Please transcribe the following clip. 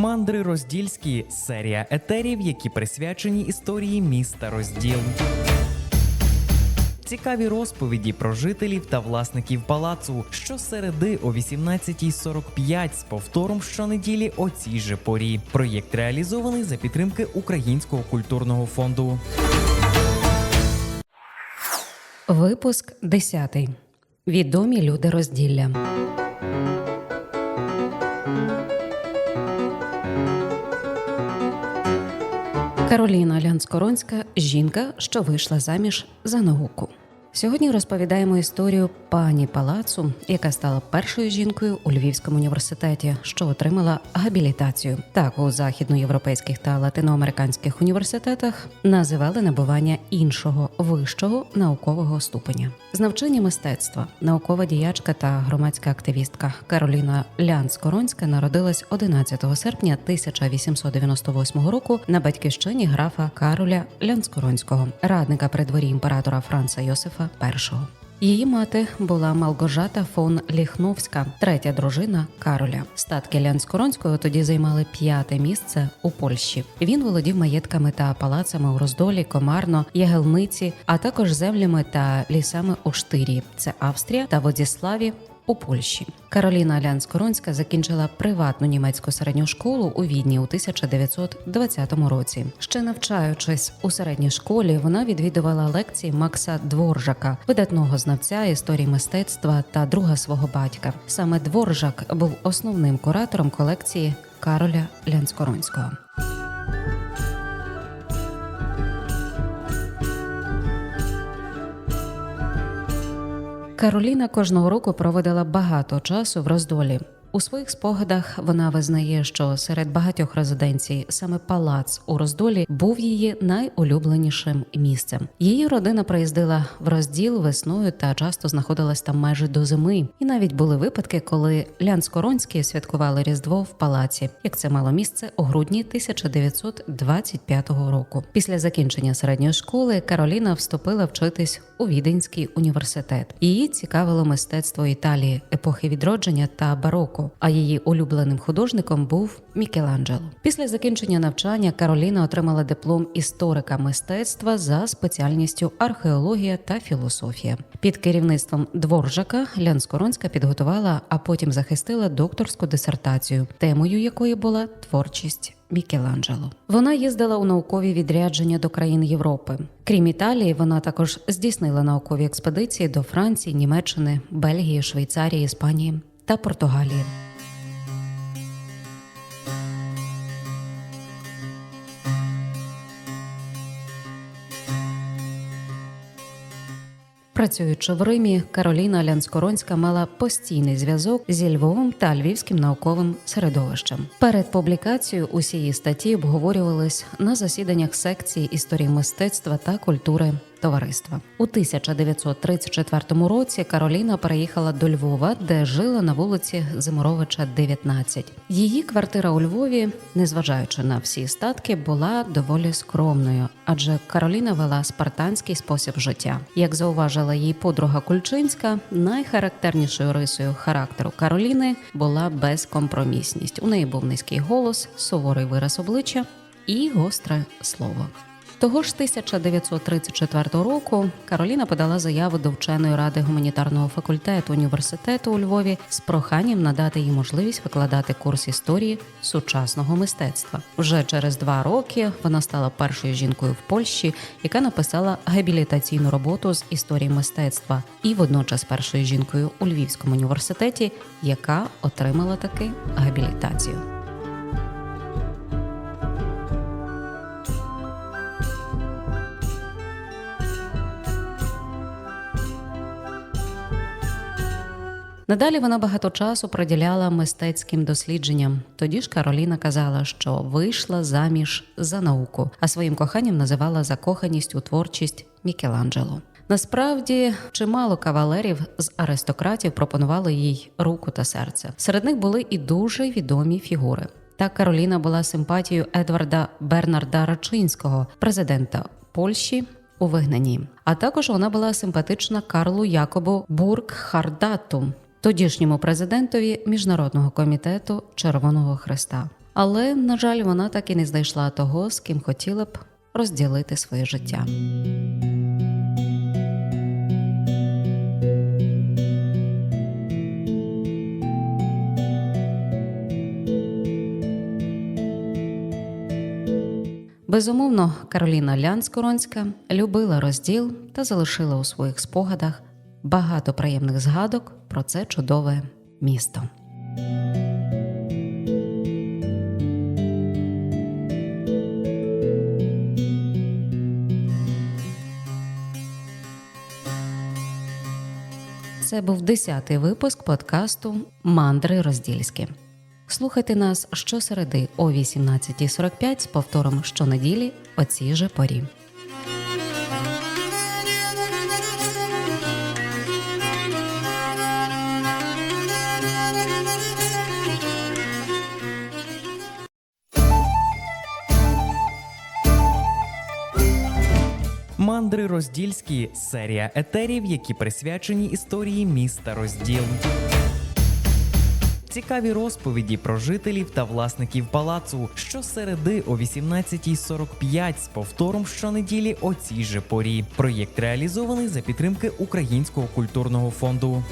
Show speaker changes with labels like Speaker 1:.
Speaker 1: Мандри Роздільські серія етерів, які присвячені історії міста Розділ. Цікаві розповіді про жителів та власників палацу щосереди о 18.45 з повтором щонеділі о цій же порі. Проєкт реалізований за підтримки Українського культурного фонду.
Speaker 2: Випуск 10. Відомі люди розділля. Кароліна Лянскоронська жінка, що вийшла заміж за науку. Сьогодні розповідаємо історію пані палацу, яка стала першою жінкою у Львівському університеті, що отримала габілітацію. Так у західноєвропейських та латиноамериканських університетах називали набування іншого вищого наукового ступеня. З навчання мистецтва наукова діячка та громадська активістка Кароліна Лянц-Коронська народилась 11 серпня 1898 року на батьківщині графа Кароля Лянскоронського, радника при дворі імператора Франца Йосифа І. Її мати була Малгожата фон Ліхновська, третя дружина Кароля. Статки Лянскоронського тоді займали п'яте місце у Польщі. Він володів маєтками та палацами у Роздолі, Комарно, Ягелниці, а також землями та лісами у Штирі. Це Австрія та Водіславі. У Польщі Кароліна Лянскоронська закінчила приватну німецьку середню школу у Відні у 1920 році. Ще навчаючись у середній школі, вона відвідувала лекції Макса Дворжака, видатного знавця історії мистецтва та друга свого батька. Саме Дворжак був основним куратором колекції Кароля Лянскоронського. Кароліна кожного року проводила багато часу в роздолі. У своїх спогадах вона визнає, що серед багатьох резиденцій саме палац у роздолі був її найулюбленішим місцем. Її родина приїздила в розділ весною та часто знаходилась там майже до зими. І навіть були випадки, коли Лянскоронські святкували Різдво в палаці, як це мало місце у грудні 1925 року. Після закінчення середньої школи Кароліна вступила вчитись у Віденський університет. Її цікавило мистецтво Італії, епохи відродження та бароко а її улюбленим художником був Мікеланджело. Після закінчення навчання Кароліна отримала диплом історика мистецтва за спеціальністю археологія та філософія. Під керівництвом Дворжака Лянскоронська підготувала, а потім захистила докторську дисертацію, темою якої була творчість. Мікеланджело. Вона їздила у наукові відрядження до країн Європи. Крім Італії, вона також здійснила наукові експедиції до Франції, Німеччини, Бельгії, Швейцарії, Іспанії та Португалії. Працюючи в Римі, Кароліна Лянскоронська мала постійний зв'язок зі Львовом та львівським науковим середовищем. Перед публікацією усієї статті обговорювались на засіданнях секції історії мистецтва та культури товариства. У 1934 році Кароліна переїхала до Львова, де жила на вулиці Зиморовича, 19. Її квартира у Львові, незважаючи на всі статки, була доволі скромною, адже Кароліна вела спартанський спосіб життя. Як зауважила її подруга Кульчинська, найхарактернішою рисою характеру Кароліни була безкомпромісність. У неї був низький голос, суворий вираз обличчя і гостре слово. Того ж 1934 року Кароліна подала заяву до вченої ради гуманітарного факультету університету у Львові з проханням надати їй можливість викладати курс історії сучасного мистецтва. Вже через два роки вона стала першою жінкою в Польщі, яка написала габілітаційну роботу з історії мистецтва, і водночас першою жінкою у Львівському університеті, яка отримала таки габілітацію. Надалі вона багато часу приділяла мистецьким дослідженням. Тоді ж Кароліна казала, що вийшла заміж за науку, а своїм коханням називала закоханість у творчість Мікеланджело. Насправді чимало кавалерів з аристократів пропонували їй руку та серце. Серед них були і дуже відомі фігури. Так Кароліна була симпатією Едварда Бернарда Рачинського, президента Польщі у вигнанні. А також вона була симпатична Карлу Якобу Бургхардату, тодішньому президентові міжнародного комітету Червоного Хреста. Але, на жаль, вона так і не знайшла того, з ким хотіла б розділити своє життя. Безумовно, Кароліна Лянськоронська любила розділ та залишила у своїх спогадах багато приємних згадок про це чудове місто. Це був 10-й випуск подкасту Мандри Роздільські. Слухайте нас щосереди о 18.45 з повтором щонеділі о цій же порі.
Speaker 1: Мандри роздільські серія етерів, які присвячені історії міста розділ. Цікаві розповіді про жителів та власників палацу щосереди о 18.45 з повтором щонеділі о цій же порі. Проєкт реалізований за підтримки Українського культурного фонду.